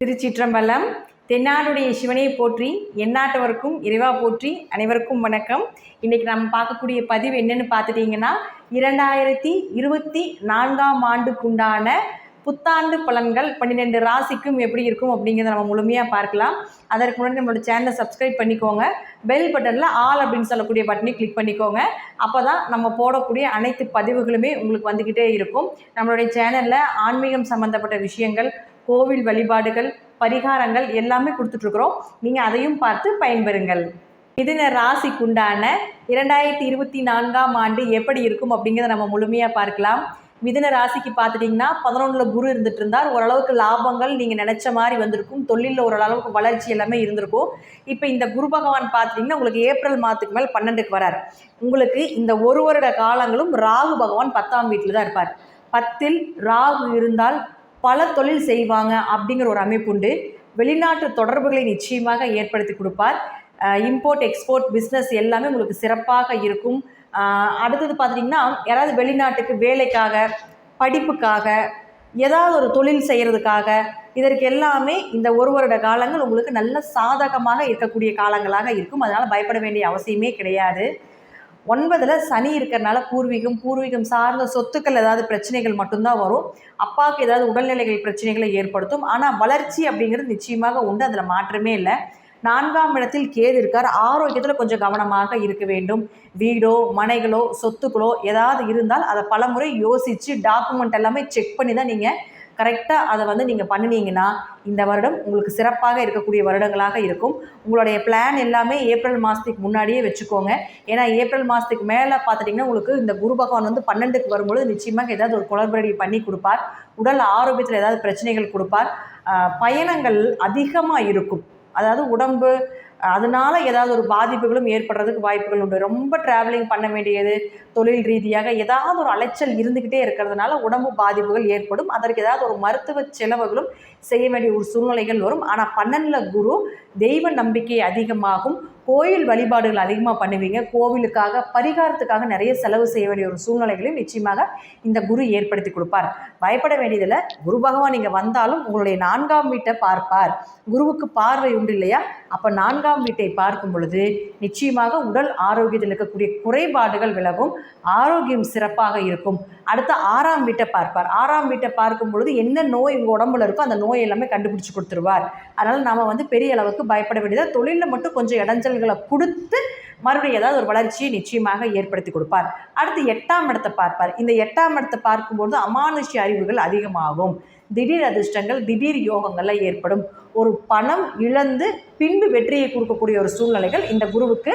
திருச்சிற்றம்பலம். தென்னாடுடைய சிவனை போற்றி எந்நாட்டவருக்கும் இறைவா போற்றி அனைவருக்கும் வணக்கம். இன்றைக்கி நம்ம பார்க்கக்கூடிய பதிவு என்னென்னு பார்த்துட்டிங்கன்னா இரண்டாயிரத்தி இருபத்தி நான்காம் ஆண்டுக்குண்டான புத்தாண்டு பலன்கள் பன்னிரெண்டு ராசிக்கும் எப்படி இருக்கும் அப்படிங்கிறத நம்ம முழுமையாக பார்க்கலாம். அதற்கு முன்னாடி நம்மளோட சேனலை சப்ஸ்கிரைப் பண்ணிக்கோங்க. பெல் பட்டனில் ஆல் அப்படின்னு சொல்லக்கூடிய பட்டனை கிளிக் பண்ணிக்கோங்க. அப்போ தான் நம்ம போடக்கூடிய அனைத்து பதிவுகளுமே உங்களுக்கு வந்துக்கிட்டே இருக்கும். நம்மளுடைய சேனலில் ஆன்மீகம் சம்மந்தப்பட்ட விஷயங்கள் கோவில் வழிபாடுகள் பரிகாரங்கள் எல்லாமே கொடுத்துட்ருக்குறோம். நீங்கள் அதையும் பார்த்து பயன்பெறுங்கள். மிதின ராசிக்குண்டான இரண்டாயிரத்தி இருபத்தி நான்காம் ஆண்டு எப்படி இருக்கும் அப்படிங்கிறத நம்ம முழுமையாக பார்க்கலாம். மிதுன ராசிக்கு பார்த்துட்டிங்கன்னா பதினொன்றில் குரு இருந்துட்டு இருந்தார் ஓரளவுக்கு லாபங்கள் நீங்கள் நினச்ச மாதிரி வந்திருக்கும். தொழிலில் ஓரளவுக்கு வளர்ச்சி எல்லாமே இருந்திருக்கும். இப்போ இந்த குரு பகவான் பார்த்துட்டிங்கன்னா உங்களுக்கு ஏப்ரல் மாதத்துக்கு மேல் பன்னெண்டுக்கு வரார். உங்களுக்கு இந்த ஒரு வருட காலங்களும் ராகு பகவான் பத்தாம் வீட்டில் தான் இருப்பார். பத்தில் ராகு இருந்தால் பல தொழில் செய்வாங்க அப்படிங்கிற ஒரு அமைப்பு உண்டு. வெளிநாட்டு தொடர்புகளை நிச்சயமாக ஏற்படுத்தி கொடுப்பார். இம்போர்ட் எக்ஸ்போர்ட் பிஸ்னஸ் எல்லாமே உங்களுக்கு சிறப்பாக இருக்கும். அடுத்தது பார்த்துட்டிங்கன்னா யாராவது வெளிநாட்டுக்கு வேலைக்காக படிப்புக்காக ஏதாவது ஒரு தொழில் செய்கிறதுக்காக இதற்கு எல்லாமே இந்த ஒரு வருட காலங்கள் உங்களுக்கு நல்ல சாதகமாக இருக்கக்கூடிய காலங்களாக இருக்கும். அதனால் பயப்பட வேண்டிய அவசியமே கிடையாது. ஒன்பதில் சனி இருக்கிறனால பூர்வீகம் பூர்வீகம் சார்ந்த சொத்துக்கள் ஏதாவது பிரச்சனைகள் மட்டும்தான் வரும். அப்பாவுக்கு ஏதாவது உடல்நிலைகள் பிரச்சனைகளை ஏற்படுத்தும். ஆனால் வளர்ச்சி அப்படிங்கிறது நிச்சயமாக உண்டு. அதில் மாற்றமே இல்லை. நான்காம் இடத்தில் கேது இருக்கார். ஆரோக்கியத்தில் கொஞ்சம் கவனமாக இருக்க வேண்டும். வீடோ மனைகளோ சொத்துக்களோ ஏதாவது இருந்தால் அதை பலமுறை யோசித்து டாக்குமெண்ட் எல்லாமே செக் பண்ணி தான் நீங்கள் கரெக்டாக அதை வந்து நீங்கள் பண்ணினீங்கன்னா இந்த வருடம் உங்களுக்கு சிறப்பாக இருக்கக்கூடிய வருடங்களாக இருக்கும். உங்களுடைய பிளான் எல்லாமே ஏப்ரல் மாதத்துக்கு முன்னாடியே வச்சுக்கோங்க. ஏன்னா ஏப்ரல் மாதத்துக்கு மேலே பார்த்துட்டிங்கன்னா உங்களுக்கு இந்த குரு பகவான் வந்து பன்னெண்டுக்கு வரும்பொழுது நிச்சயமாக ஏதாவது ஒரு குளறுபடி பண்ணி கொடுப்பார். உடல் ஆரோக்கியத்தில் ஏதாவது பிரச்சனைகள் கொடுப்பார். பயணங்கள் அதிகமாக இருக்கும். அதாவது உடம்பு அதனால ஏதாவது ஒரு பாதிப்புகளும் ஏற்படுறதுக்கு வாய்ப்புகள் உண்டு. ரொம்ப ட்ராவலிங் பண்ண வேண்டியது தொழில் ரீதியாக ஏதாவது ஒரு அலைச்சல் இருந்துக்கிட்டே இருக்கிறதுனால உடம்பு பாதிப்புகள் ஏற்படும். அதற்கு ஏதாவது ஒரு மருத்துவ செலவுகளும் செய்ய வேண்டிய ஒரு சூழ்நிலைகள் வரும். ஆனால் பன்னெண்டில் குரு தெய்வ நம்பிக்கை அதிகமாகும். கோயில் வழிபாடுகள் அதிகமாக பண்ணுவீங்க. கோவிலுக்காக பரிகாரத்துக்காக நிறைய செலவு செய்ய வேண்டிய ஒரு சூழ்நிலைகளையும் நிச்சயமாக இந்த குரு ஏற்படுத்தி கொடுப்பார். பயப்பட வேண்டியதில்லை. குரு பகவான் இங்கே வந்தாலும் உங்களுடைய நான்காம் வீட்டை பார்ப்பார். குருவுக்கு பார்வை உண்டு இல்லையா? அப்போ நான்காம் வீட்டை பார்க்கும் பொழுது நிச்சயமாக உடல் ஆரோக்கியத்தில் இருக்கக்கூடிய குறைபாடுகள் விலகும். ஆரோக்கியம் சிறப்பாக இருக்கும். அடுத்து ஆறாம் வீட்டை பார்ப்பார். ஆறாம் வீட்டை பார்க்கும் பொழுது என்ன நோய் உங்கள் உடம்புல இருக்கோ அந்த நோய் எல்லாமே கண்டுபிடிச்சு கொடுத்துருவார். அதனால் நாம் வந்து பெரிய அளவுக்கு பயப்பட வேண்டியதாக தொழிலில் மட்டும் கொஞ்சம் இடைஞ்சல் இடைஞ்சல்களை கொடுத்து மறுபடியும் ஏதாவது ஒரு வளர்ச்சியை நிச்சயமாக ஏற்படுத்தி கொடுப்பார். அடுத்து எட்டாம் இடத்தை பார்ப்பார். இந்த எட்டாம் இடத்தை பார்க்கும்போது அமானுஷ்ய அறிவுகள் அதிகமாகும். திடீர் அதிர்ஷ்டங்கள் திடீர் யோகங்கள்லாம் ஏற்படும். ஒரு பணம் இழந்து பின்பு வெற்றியை கொடுக்கக்கூடிய ஒரு சூழ்நிலைகள் இந்த குருவுக்கு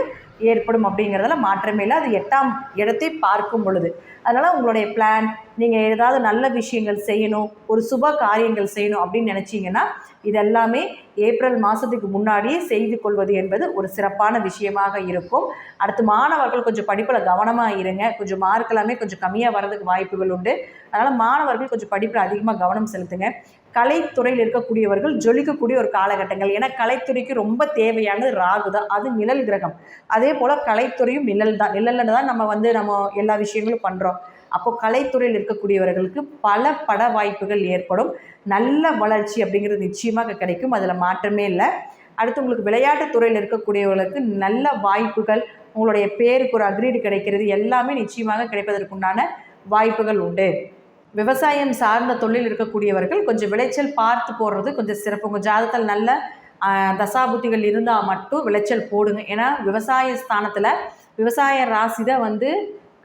ஏற்படும் அப்படிங்கிறதுல மாற்றமே இல்லை. அது எட்டாம் இடத்தை பார்க்கும் பொழுது. அதனால் உங்களுடைய பிளான் நீங்கள் ஏதாவது நல்ல விஷயங்கள் செய்யணும் ஒரு சுப காரியங்கள் செய்யணும் அப்படின்னு நினச்சிங்கன்னா இதெல்லாமே ஏப்ரல் மாதத்துக்கு முன்னாடியே செய்து கொள்வது என்பது ஒரு சிறப்பான விஷயமாக இருக்கும். அடுத்து மாணவர்கள் கொஞ்சம் படிப்பில் கவனமாக இருங்க. கொஞ்சம் மார்க் எல்லாமே கொஞ்சம் கம்மியாக வர்றதுக்கு வாய்ப்புகள் உண்டு. அதனால் மாணவர்கள் கொஞ்சம் படிப்பில் அதிகமாக கவனம் செலுத்துங்க கலைத்துறையில் இருக்கக்கூடியவர்கள் ஜொலிக்கக்கூடிய ஒரு காலகட்டங்கள். ஏன்னா கலைத்துறைக்கு ரொம்ப தேவையானது ராகு தான். அது நிழல் கிரகம். அதே போல் கலைத்துறையும் நிழல் தான். நிழலில் தான் நம்ம வந்து நம்ம எல்லா விஷயங்களும் பண்ணுறோம் அப்போ கலைத்துறையில் இருக்கக்கூடியவர்களுக்கு பல பட வாய்ப்புகள் ஏற்படும். நல்ல வளர்ச்சி அப்படிங்கிறது நிச்சயமாக கிடைக்கும். அதில் மாற்றமே இல்லை. அடுத்து உங்களுக்கு விளையாட்டுத் துறையில் இருக்கக்கூடியவர்களுக்கு நல்ல வாய்ப்புகள் உங்களுடைய பேருக்கு ஒரு அக்ரீடு கிடைக்கிறது எல்லாமே நிச்சயமாக கிடைப்பதற்குண்டான வாய்ப்புகள் உண்டு. விவசாயம் சார்ந்த தொழில் இருக்கக்கூடியவர்கள் கொஞ்சம் விளைச்சல் பார்த்து போடுறது கொஞ்சம் சிறப்பு. உங்கள் ஜாதகத்தில் நல்ல தசாபுத்திகள் இருந்தால் மட்டும் விளைச்சல் போடுங்க. ஏன்னா விவசாய ஸ்தானத்தில் விவசாய ராசி தான் வந்து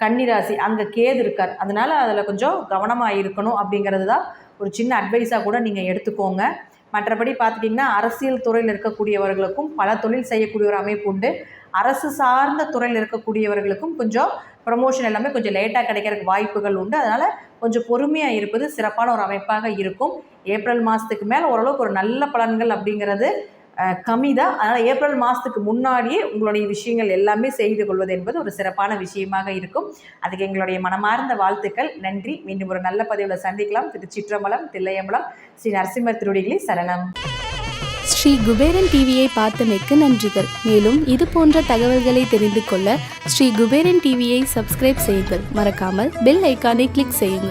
கன்னிராசி அங்கே கேது இருக்கார். அதனால் அதில் கொஞ்சம் கவனமாக இருக்கணும் அப்படிங்கிறது தான் ஒரு சின்ன அட்வைஸாக கூட நீங்கள் எடுத்துக்கோங்க. மற்றபடி பார்த்துட்டிங்கன்னா அரசியல் துறையில் இருக்கக்கூடியவர்களுக்கும் பல தொழில் செய்யக்கூடிய ஒரு அமைப்பு உண்டு. அரசு சார்ந்த துறையில் இருக்கக்கூடியவர்களுக்கும் கொஞ்சம் ப்ரமோஷன் எல்லாமே கொஞ்சம் லேட்டாக கிடைக்கிறதுக்கு வாய்ப்புகள் உண்டு. அதனால் கொஞ்சம் பொறுமையாக இருப்பது சிறப்பான ஒரு அமைப்பாக இருக்கும். ஏப்ரல் மாதத்துக்கு மேலே ஓரளவுக்கு ஒரு நல்ல பலன்கள் அப்படிங்கிறது கம்மி தான் அதனால் ஏப்ரல் மாதத்துக்கு முன்னாடியே உங்களுடைய விஷயங்கள் எல்லாமே செய்து கொள்வது என்பது ஒரு சிறப்பான விஷயமாக இருக்கும். அதுக்கு எங்களுடைய மனமார்ந்த வாழ்த்துக்கள். நன்றி. மீண்டும் ஒரு நல்ல பதிவில் சந்திக்கலாம். திருச்சிற்றம்பலம் தில்லையம்பலம் ஸ்ரீ நரசிம்மர் திருடிகளி சரணம். ஸ்ரீ குபேரன் டிவியை பார்த்தமைக்கு நன்றிகள். மேலும் இது போன்ற தகவல்களை தெரிந்து கொள்ள ஸ்ரீ குபேரன் டிவியை சப்ஸ்கிரைப் செய்யுங்கள். மறக்காமல் பெல் ஐக்கானை கிளிக் செய்யுங்கள்.